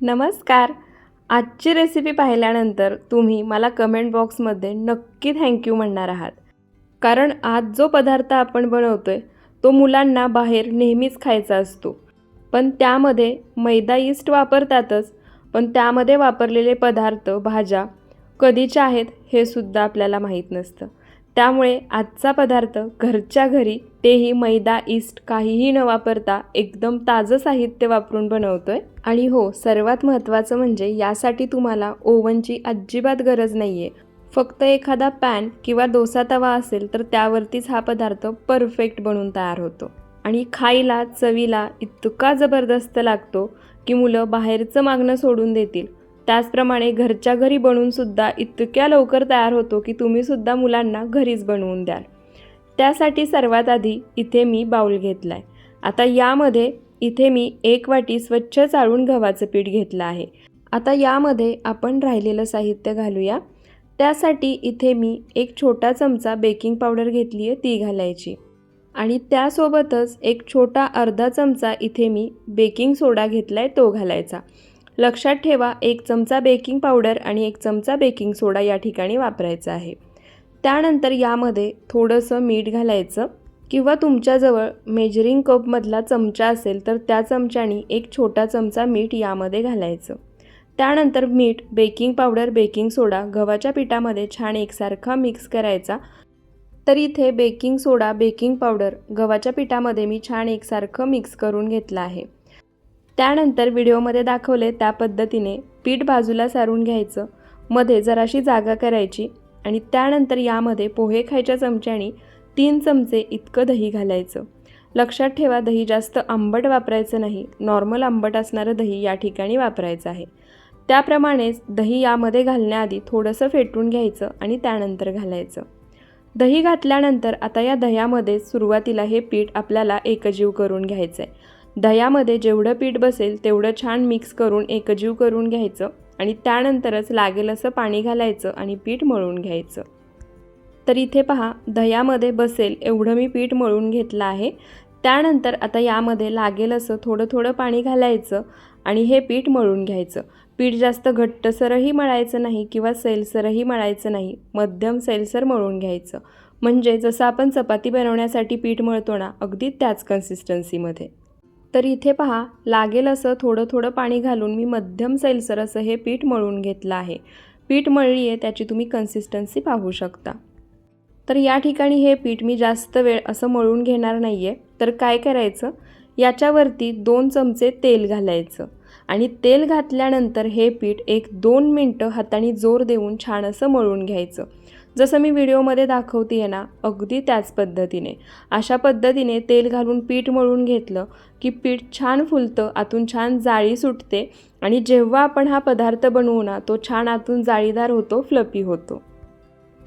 नमस्कार. आजची रेसिपी पाहिल्यानंतर तुम्ही मला कमेंट बॉक्समध्ये नक्की थँक्यू म्हणणार आहात. कारण आज जो पदार्थ आपण बनवतो आहे तो मुलांना बाहेर नेहमीच खायचा असतो. पण त्यामध्ये मैदा ईस्ट वापरतातच पण त्यामध्ये वापरलेले पदार्थ भाज्या कधीच्या आहेत हे सुद्धा आपल्याला माहीत नसतं. त्यामुळे आजचा पदार्थ घरच्या घरी तेही मैदा ईस्ट काहीही न वापरता एकदम ताजं साहित्य वापरून बनवतोय. आणि हो सर्वात महत्त्वाचं म्हणजे यासाठी तुम्हाला ओव्हनची अजिबात गरज नाही आहे फक्त एखादा पॅन किंवा डोसा तवा असेल तर त्यावरतीच हा पदार्थ परफेक्ट बनून तयार होतो. आणि खायला चवीला इतका जबरदस्त लागतो की मुलं बाहेरचं मागणं सोडून देतील. त्याचप्रमाणे घरच्या घरी बनवूनसुद्धा इतक्या लवकर तयार होतो की तुम्ही सुद्धा मुलांना घरीच बनवून द्याल. त्यासाठी सर्वात आधी इथे मी बाऊल घेतला आहे आता यामध्ये इथे मी एक वाटी स्वच्छ चाळून गव्हाचं पीठ घेतलं आहे. आता यामध्ये आपण राहिलेलं साहित्य घालूया. त्यासाठी इथे मी एक छोटा चमचा बेकिंग पावडर घेतली आहे ती घालायची. आणि त्यासोबतच एक छोटा अर्धा चमचा इथे मी बेकिंग सोडा घेतला आहे तो घालायचा. लक्षात ठेवा एक चमचा बेकिंग पावडर आणि एक चमचा बेकिंग सोडा या ठिकाणी वापरायचा आहे. त्यानंतर यामध्ये थोडंसं मीठ घालायचं किंवा तुमच्याजवळ मेजरिंग कपमधला चमचा असेल तर त्या चमच्याने एक छोटा चमचा मीठ यामध्ये घालायचं. त्यानंतर मीठ बेकिंग पावडर बेकिंग सोडा गव्हाच्या पिठामध्ये छान एकसारखा मिक्स करायचा. तर इथे बेकिंग सोडा बेकिंग पावडर गव्हाच्या पिठामध्ये मी छान एकसारखं मिक्स करून घेतलं आहे. त्यानंतर व्हिडिओमध्ये दाखवले त्या पद्धतीने पीठ बाजूला सारून घ्यायचं मध्ये जराशी जागा करायची आणि त्यानंतर यामध्ये पोहे खायच्या चमच्याने तीन चमचे इतकं दही घालायचं. लक्षात ठेवा दही जास्त आंबट वापरायचं नाही नॉर्मल आंबट असणारं दही या ठिकाणी वापरायचं आहे. त्याप्रमाणेच दही यामध्ये घालण्याआधी थोडंसं फेटून घ्यायचं आणि त्यानंतर घालायचं. दही घातल्यानंतर आता या दह्यामध्ये सुरुवातीला हे पीठ आपल्याला एकजीव करून घ्यायचं आहे दह्यामध्ये जेवढं पीठ बसेल तेवढं छान मिक्स करून एकजीव करून घ्यायचं आणि त्यानंतरच लागेल असं पाणी घालायचं आणि पीठ मळून घ्यायचं. तर इथे पहा दह्यामध्ये बसेल एवढं मी पीठ मळून घेतलं आहे. त्यानंतर आता यामध्ये लागेल असं थोडं थोडं पाणी घालायचं आणि हे पीठ मळून घ्यायचं. पीठ जास्त घट्टसरही मळायचं नाही किंवा सैलसरही मळायचं नाही मध्यम सैलसर मळून घ्यायचं. म्हणजे जसं आपण चपाती बनवण्यासाठी पीठ मळतो ना अगदी त्याच कन्सिस्टन्सीमध्ये तर इथे पहा लागेल असं थोडं थोडं पाणी घालून मी मध्यम सैलसर असं हे पीठ मळून घेतलं आहे. पीठ मळली आहे त्याची तुम्ही कन्सिस्टन्सी पाहू शकता. तर या ठिकाणी हे पीठ मी जास्त वेळ असं मळून घेणार नाही आहे तर काय करायचं? याच्यावरती दोन चमचे तेल घालायचं. आणि तेल घातल्यानंतर हे पीठ एक दोन मिनटं हाताने जोर देऊन छान असं मळून घ्यायचं. जसं मी व्हिडिओमध्ये दाखवते आहे ना अगदी त्याच पद्धतीने. अशा पद्धतीने तेल घालून पीठ मळून घेतलं की पीठ छान फुलतं आतून छान जाळी सुटते आणि जेव्हा आपण हा पदार्थ बनवू ना तो छान आतून जाळीदार होतो फ्लपी होतो.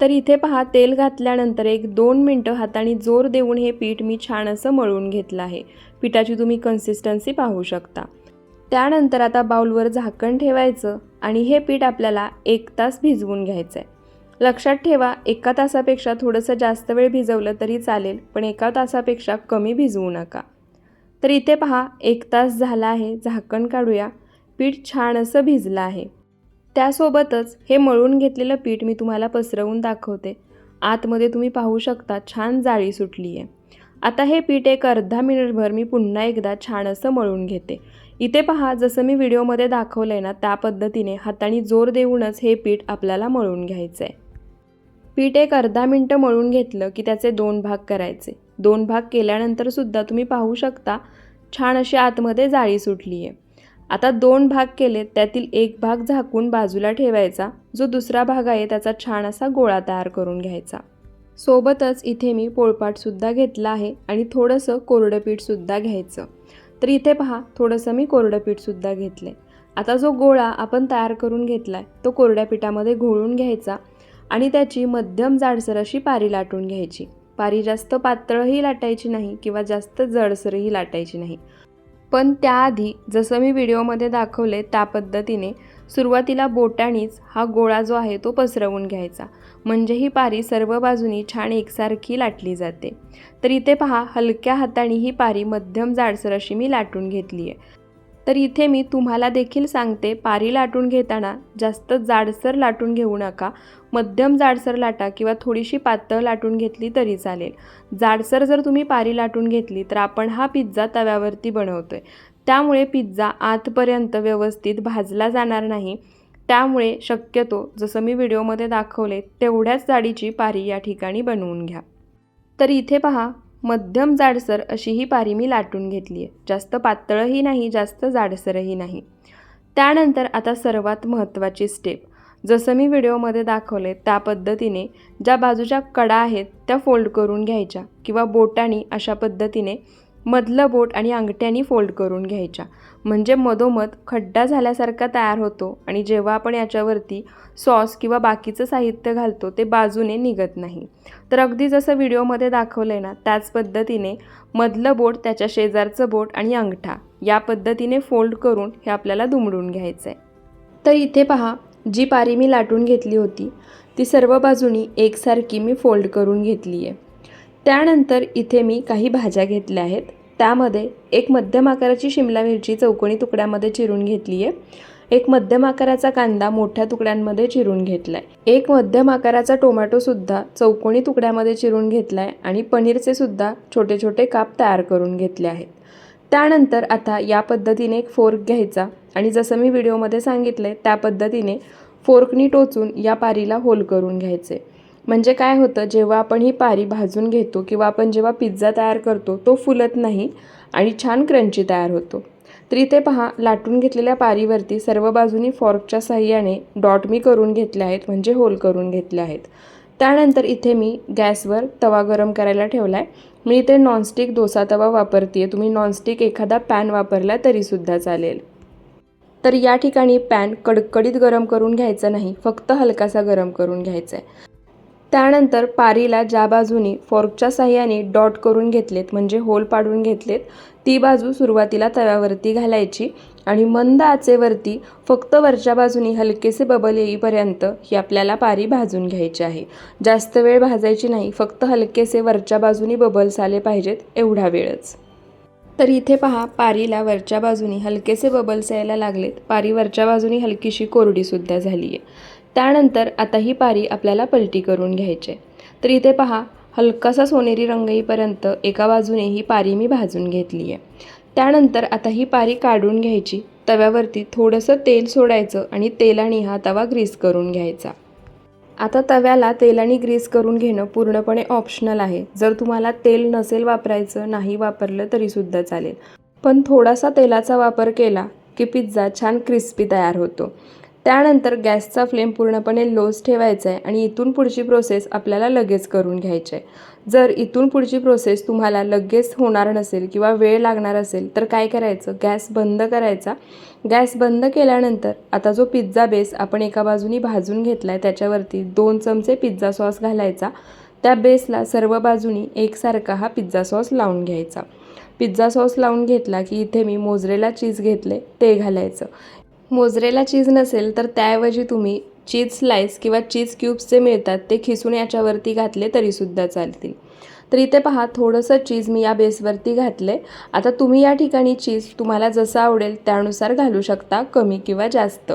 तर इथे पहा तेल घातल्यानंतर एक दोन मिनटं हाताने जोर देऊन हे पीठ मी छान असं मळून घेतलं आहे. पिठाची तुम्ही कन्सिस्टन्सी पाहू शकता. त्यानंतर आता बाउलवर झाकण ठेवायचं आणि हे पीठ आपल्याला एक तास भिजवून घ्यायचं आहे लक्षात ठेवा एका तासापेक्षा थोडंसं जास्त वेळ भिजवलं तरी चालेल पण एका तासापेक्षा कमी भिजवू नका. तर इथे पहा एक तास झाला आहे झाकण काढूया. पीठ छान असं भिजलं आहे. त्यासोबतच हे मळून घेतलेलं पीठ मी तुम्हाला पसरवून दाखवते. आतमध्ये तुम्ही पाहू शकता छान जाळी सुटली आहे आता हे पीठ एक अर्धा मिनिटभर मी पुन्हा एकदा छान असं मळून घेते. इथे पहा जसं मी व्हिडिओमध्ये दाखवलं आहे ना त्या पद्धतीने हाताने जोर देऊनच हे पीठ आपल्याला मळून घ्यायचं आहे पीठ एक अर्धा मिनटं मळून घेतलं की त्याचे दोन भाग करायचे. दोन भाग केल्यानंतरसुद्धा तुम्ही पाहू शकता छान अशी आतमध्ये जाळी सुटली आहे आता दोन भाग केलेत त्यातील एक भाग झाकून बाजूला ठेवायचा जो दुसरा भाग आहे त्याचा छान असा गोळा तयार करून घ्यायचा. सोबतच इथे मी पोळपाटसुद्धा घेतला आहे आणि थोडंसं कोरडं पीठसुद्धा घ्यायचं. तर इथे पहा थोडंसं मी कोरडं पीठसुद्धा घेतलं आहे आता जो गोळा आपण तयार करून घेतला आहे तो कोरड्या पिठामध्ये घोळून घ्यायचा आणि त्याची मध्यम जाडसर अशी पारी लाटून घ्यायची. पारी जास्त पातळही लाटायची नाही किंवा जास्त जडसरही लाटायची नाही. पण त्याआधी जसं मी व्हिडिओमध्ये दाखवले त्या पद्धतीने सुरुवातीला बोटाणीच हा गोळा जो आहे तो पसरवून घ्यायचा. म्हणजे ही पारी सर्व बाजूनी छान एकसारखी लाटली जाते. तर इथे पहा हलक्या हाताने ही पारी मध्यम जाडसर अशी मी लाटून घेतली आहे. तर इथे मी तुम्हाला देखील सांगते पारी लाटून घेताना जास्त जाडसर लाटून घेऊ नका. मध्यम जाडसर लाटा किंवा थोडीशी पातळ लाटून घेतली तरी चालेल. जाडसर जर तुम्ही पारी लाटून घेतली तर आपण हा पिझ्झा तव्यावरती बनवतो आहे त्यामुळे पिझ्झा आतपर्यंत व्यवस्थित भाजला जाणार नाही. त्यामुळे शक्यतो जसं मी व्हिडिओमध्ये दाखवले तेवढ्याच जाडीची पारी या ठिकाणी बनवून घ्या. तर इथे पहा मध्यम जाडसर अशी ही पारी मी लाटून घेतली आहे. जास्त पातळही नाही जास्त जाडसरही नाही. त्यानंतर आता सर्वात महत्त्वाची स्टेप जसं मी व्हिडिओमध्ये दाखवले त्या पद्धतीने ज्या बाजूच्या कडा आहेत त्या फोल्ड करून घ्यायच्या किंवा बोटानी अशा पद्धतीने मधलं बोट आणि अंगठ्यानी फोल्ड करून घ्यायच्या. म्हणजे मधोमध खड्डा झाल्यासारखा तयार होतो आणि जेव्हा आपण याच्यावरती सॉस किंवा बाकीचं साहित्य घालतो ते बाजूने निघत नाही. तर अगदी जसं व्हिडिओमध्ये दाखवलं आहे ना त्याच पद्धतीने मधलं बोट त्याच्या शेजारचं बोट आणि अंगठा या पद्धतीने फोल्ड करून हे आपल्याला दुमडून घ्यायचं आहे तर इथे पहा जी पारी मी लाटून घेतली होती ती सर्व बाजूनी एकसारखी मी फोल्ड करून घेतली आहे त्यानंतर इथे मी काही भाज्या घेतल्या आहेत. त्यामध्ये एक मध्यम आकाराची शिमला मिरची चौकोनी तुकड्यामध्ये चिरून घेतली आहे एक मध्यम आकाराचा कांदा मोठ्या तुकड्यांमध्ये चिरून घेतला आहे एक मध्यम आकाराचा टोमॅटोसुद्धा चौकोनी तुकड्यामध्ये चिरून घेतला आहे आणि पनीरचे सुद्धा छोटे छोटे काप तयार करून घेतले आहेत. त्यानंतर आता या पद्धतीने एक फोर्क घ्यायचा. आणि जसं मी व्हिडिओमध्ये सांगितलं आहे त्या पद्धतीने फोर्कनी टोचून या पारीला होल करून घ्यायचे. म्हणजे काय होतं जेव्हा आपण ही पारी भाजून घेतो किंवा आपण जेव्हा पिझ्झा तयार करतो तो फुलत नाही आणि छान क्रंची तयार होतो. तर इथे पहा लाटून घेतलेल्या पारीवरती सर्व बाजूनी फॉर्कच्या साह्याने डॉट मी करून घेतले आहेत म्हणजे होल करून घेतले आहेत. त्यानंतर इथे मी गॅसवर तवा गरम करायला ठेवला आहे मी इथे नॉनस्टिक डोसा तवा वापरते आहे तुम्ही नॉनस्टिक एखादा पॅन वापरला तरीसुद्धा चालेल. तर या ठिकाणी पॅन कडकडीत गरम करून घ्यायचा नाही. फक्त हलकासा गरम करून घ्यायचा आहे त्यानंतर पारीला ज्या बाजूनी फॉर्कच्या साह्याने डॉट करून घेतलेत म्हणजे होल पाडून घेतलेत ती बाजू सुरुवातीला तव्यावरती घालायची आणि मंद आचेवरती फक्त वरच्या बाजूनी हलकेसे बबल येईपर्यंत ही आपल्याला पारी भाजून घ्यायची आहे. जास्त वेळ भाजायची नाही फक्त हलकेसे वरच्या बाजूनी बबल्स आले पाहिजेत एवढा वेळच. तर इथे पहा पारीला वरच्या बाजूनी हलकेसे बबल्स यायला लागलेत. पारी वरच्या बाजूनी हलकीशी कोरडीसुद्धा झाली आहे त्यानंतर आता ही पारी आपल्याला पलटी करून घ्यायची. तर इथे पहा हलकासा सोनेरी रंग येईपर्यंत एका बाजूने ही पारी मी भाजून घेतली आहे. त्यानंतर आता ही पारी काढून घ्यायची. तव्यावरती थोडंसं तेल सोडायचं आणि तेलाने हा तवा ग्रीस करून घ्यायचा. आता तव्याला तेलाने ग्रीस करून घेणं पूर्णपणे ऑप्शनल आहे. जर तुम्हाला तेल नसेल वापरायचं नाही वापरलं तरीसुद्धा चालेल. पण थोडासा तेलाचा वापर केला की पिझ्झा छान क्रिस्पी तयार होतो. त्यानंतर गॅसचा फ्लेम पूर्णपणे लोज ठेवायचा आहे आणि इथून पुढची प्रोसेस आपल्याला लगेच करून घ्यायची आहे जर इथून पुढची प्रोसेस तुम्हाला लगेच होणार नसेल किंवा वेळ लागणार असेल तर काय करायचं? गॅस बंद करायचा. गॅस बंद केल्यानंतर आता जो पिझ्झा बेस आपण एका बाजूनी भाजून घेतला आहे त्याच्यावरती दोन चमचे पिझ्झा सॉस घालायचा. त्या बेसला सर्व बाजूनी एकसारखा हा पिझ्झा सॉस लावून घ्यायचा. पिझ्झा सॉस लावून घेतला की इथे मी मोजरेला चीज घेतले ते घालायचं. मोजरेला चीज नसेल तर त्याऐवजी तुम्ही चीज स्लाइस किंवा चीज क्यूब्स जे मिळतात ते खिसून याच्यावरती घातले तरीसुद्धा चालतील. तर इथे पहा थोडंसं चीज मी या बेसवरती घातले आता तुम्ही या ठिकाणी चीज तुम्हाला जसं आवडेल त्यानुसार घालू शकता कमी किंवा जास्त.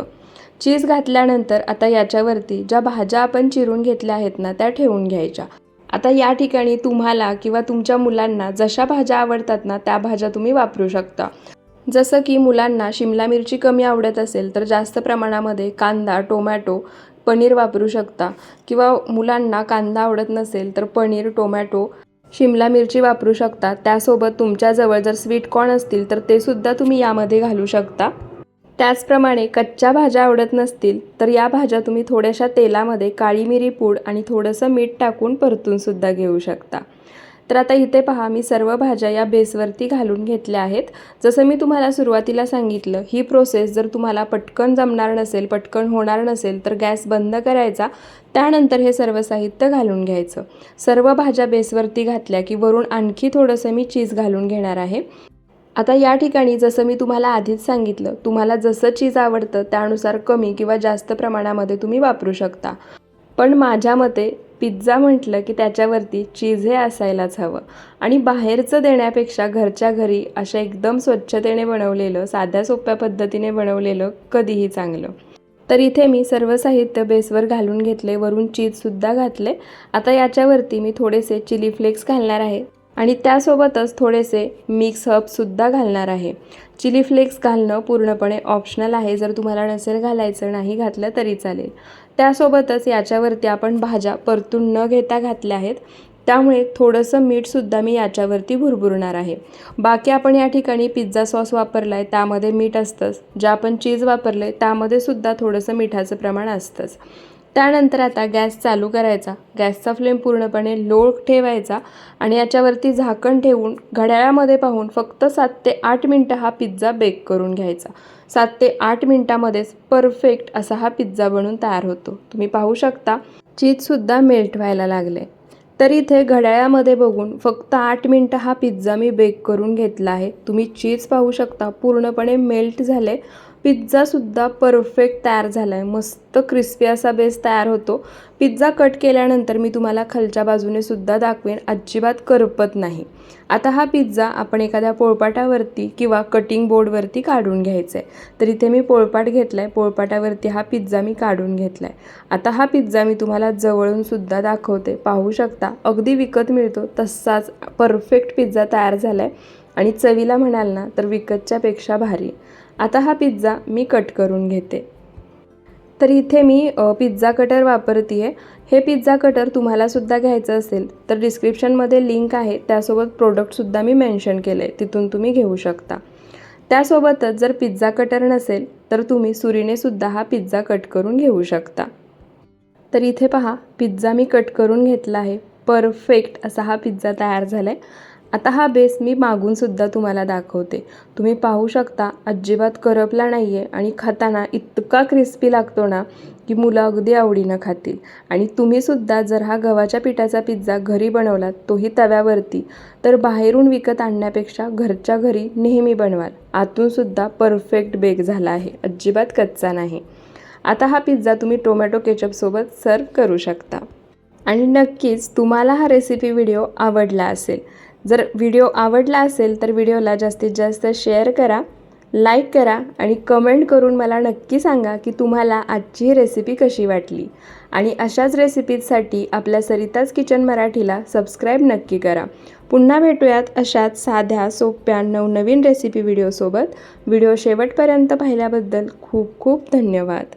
चीज घातल्यानंतर आता याच्यावरती ज्या भाज्या आपण चिरून घेतल्या आहेत ना त्या ठेवून घ्यायच्या. आता या ठिकाणी तुम्हाला किंवा तुमच्या मुलांना जशा भाज्या आवडतात ना त्या भाज्या तुम्ही वापरू शकता. जसं की मुलांना शिमला मिरची कमी आवडत असेल तर जास्त प्रमाणामध्ये कांदा टोमॅटो पनीर वापरू शकता. किंवा मुलांना कांदा आवडत नसेल तर पनीर टोमॅटो शिमला मिरची वापरू शकता. त्यासोबत तुमच्याजवळ जर स्वीट कॉर्न असतील तर ते सुद्धा तुम्ही यामध्ये घालू शकता. त्याचप्रमाणे कच्च्या भाज्या आवडत नसतील तर या भाज्या तुम्ही थोड्याशा तेलामध्ये काळी मिरी पूड आणि थोडंसं मीठ टाकून परतूनसुद्धा घेऊ शकता. तर आता इथे पहा मी सर्व भाज्या या बेसवरती घालून घेतल्या आहेत. जसं मी तुम्हाला सुरुवातीला सांगितलं ही प्रोसेस जर तुम्हाला पटकन जमणार नसेल पटकन होणार नसेल तर गॅस बंद करायचा. त्यानंतर हे सर्व साहित्य घालून घ्यायचं. सर्व भाज्या बेसवरती घातल्या की वरून आणखी थोडंसं मी चीज घालून घेणार आहे. आता या ठिकाणी जसं मी तुम्हाला आधीच सांगितलं तुम्हाला जसं चीज आवडतं त्यानुसार कमी किंवा जास्त प्रमाणामध्ये तुम्ही वापरू शकता. पण माझ्या मते पिझ्झा म्हटलं की त्याच्यावरती चीज हे असायलाच हवं. आणि बाहेरचं देण्यापेक्षा घरच्या घरी अशा एकदम स्वच्छतेने बनवलेलं साध्या सोप्या पद्धतीने बनवलेलं कधीही चांगलं. तर इथे मी सर्व साहित्य बेसवर घालून घेतले वरून चीजसुद्धा घातले. आता याच्यावरती मी थोडेसे चिली फ्लेक्स घालणार आहे. आणि त्यासोबतच थोडेसे मिक्स हर्बसुद्धा घालणार आहे. चिली फ्लेक्स घालणं पूर्णपणे ऑप्शनल आहे. जर तुम्हाला नसेल घालायचं नाही घातलं तरी चालेल. त्यासोबतच याच्यावरती आपण भाज्या परतून न घेता घातल्या आहेत. त्यामुळे थोडंसं मीठसुद्धा मी याच्यावरती भुरभुरणार आहे. बाकी आपण या ठिकाणी पिझ्झा सॉस वापरला आहे त्यामध्ये मीठ असतंच. जे आपण चीज वापरलं आहे त्यामध्ये सुद्धा थोडंसं मिठाचं प्रमाण असतंच. त्यानंतर आता गॅस चालू करायचा. गॅसचा फ्लेम पूर्णपणे लो ठेवायचा आणि याच्यावरती झाकण ठेवून घड्याळामध्ये पाहून फक्त सात ते आठ मिनटं हा पिझ्झा बेक करून घ्यायचा. सात ते आठ मिनटामध्येच परफेक्ट असा हा पिझ्झा बनून तयार होतो. तुम्ही पाहू शकता चीजसुद्धा मेल्ट व्हायला लागले. तर इथे घड्याळामध्ये बघून फक्त आठ मिनटं हा पिझ्झा मी बेक करून घेतला आहे. तुम्ही चीज पाहू शकता पूर्णपणे मेल्ट झाले. पिझ्झासुद्धा परफेक्ट तयार झाला आहे मस्त क्रिस्पी असा बेस तयार होतो. पिझ्झा कट केल्यानंतर मी तुम्हाला खालच्या बाजूने सुद्धा दाखवेन अजिबात करपत नाही. आता हा पिझ्झा आपण एखाद्या पोळपाटावरती किंवा कटिंग बोर्डवरती काढून घ्यायचा आहे तर इथे मी पोळपाट घेतला आहे पोळपाटावरती हा पिझ्झा मी काढून घेतला आहे आता हा पिझ्झा मी तुम्हाला जवळूनसुद्धा दाखवते. पाहू शकता अगदी विकत मिळतो. तसाच परफेक्ट पिझ्झा तयार झाला आहे आणि चवीला म्हणाल ना तर विकतच्यापेक्षा भारी. आता हा पिझ्झा मी कट करून घेते. तर इथे मी पिझ्झा कटर वापरते आहे हे पिझ्झा कटर तुम्हालासुद्धा घ्यायचं असेल तर डिस्क्रिप्शनमध्ये लिंक आहे. त्यासोबत प्रोडक्टसुद्धा मी मेन्शन केलं आहे तिथून तुम्ही घेऊ शकता. त्यासोबतच जर पिझ्झा कटर नसेल तर तुम्ही सुरीने सुद्धा हा पिझ्झा कट करून घेऊ शकता. तर इथे पहा पिझ्झा मी कट करून घेतला आहे. परफेक्ट असा हा पिझ्झा तयार झाला आहे आता हा बेस मी मागूनसुद्धा तुम्हाला दाखवते. तुम्ही पाहू शकता अजिबात करपला नाही आहे आणि खाताना इतका क्रिस्पी लागतो ना की मुलं अगदी आवडीनं खातील. आणि तुम्हीसुद्धा जर हा गव्हाच्या पिठाचा पिझ्झा घरी बनवलात तोही तव्यावरती तर बाहेरून विकत आणण्यापेक्षा घरच्या घरी नेहमी बनवाल. आतूनसुद्धा परफेक्ट बेक झाला आहे. अजिबात कच्चा नाही. आता हा पिझ्झा तुम्ही टोमॅटो केचपसोबत सर्व करू शकता. आणि नक्कीच तुम्हाला हा रेसिपी व्हिडिओ आवडला असेल जर व्हिडिओ आवडला असेल तर व्हिडिओला जास्तीत जास्त शेअर करा लाईक करा आणि कमेंट करून मला नक्की सांगा की तुम्हाला आजची ही रेसिपी कशी वाटली. आणि अशाच रेसिपीजसाठी आपल्या सरिताज किचन मराठीला सबस्क्राईब नक्की करा. पुन्हा भेटूयात अशाच साध्या सोप्या नवनवीन रेसिपी व्हिडिओसोबत. व्हिडिओ शेवटपर्यंत पाहिल्याबद्दल खूप खूप धन्यवाद.